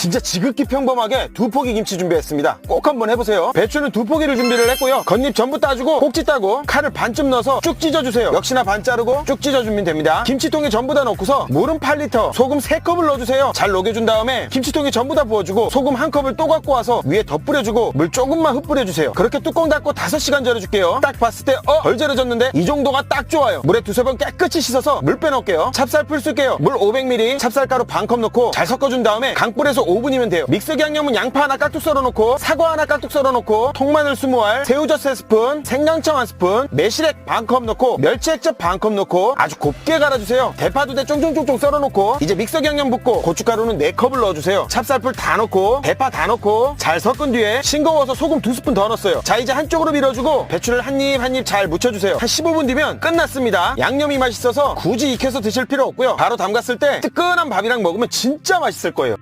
진짜 지극히 평범하게 두 포기 김치 준비했습니다. 꼭 한번 해보세요. 배추는 두 포기를 준비를 했고요. 겉잎 전부 따주고 꼭지 따고 칼을 반쯤 넣어서 쭉 찢어주세요. 역시나 반 자르고 쭉 찢어주면 됩니다. 김치통에 전부 다 넣고서 물은 8리터, 소금 3컵을 넣어주세요. 잘 녹여준 다음에 김치통에 전부 다 부어주고 소금 한 컵을 또 갖고 와서 위에 더 뿌려주고 물 조금만 흩뿌려주세요. 그렇게 뚜껑 닫고 5시간 절여줄게요. 딱 봤을 때 어? 덜 절여졌는데 이 정도가 딱 좋아요. 물에 두세 번 깨끗이 씻어서 물 빼놓을게요. 찹쌀 풀 쓸게요. 물 500ml, 찹쌀가루 반 컵 넣고 잘 섞어준 다음에 강불에서 5분이면 돼요. 믹서기 양념은 양파 하나 깍둑 썰어놓고 사과 하나 깍둑 썰어놓고 통마늘 20알, 새우젓 3스푼, 생강청 1스푼, 매실액 반 컵 넣고 멸치 액젓 반 컵 넣고 아주 곱게 갈아주세요. 대파도 대 쫑쫑쫑쫑 썰어놓고 이제 믹서기 양념 붓고 고춧가루는 4컵을 넣어주세요. 찹쌀풀 다 넣고 대파 다 넣고 잘 섞은 뒤에 싱거워서 소금 2스푼 더 넣었어요. 자 이제 한쪽으로 밀어주고 배추를 한 입 한 입 잘 묻혀주세요. 한 15분 뒤면 끝났습니다. 양념이 맛있어서 굳이 익혀서 드실 필요 없고요. 바로 담갔을 때 뜨끈한 밥이랑 먹으면 진짜 맛있을 거예요.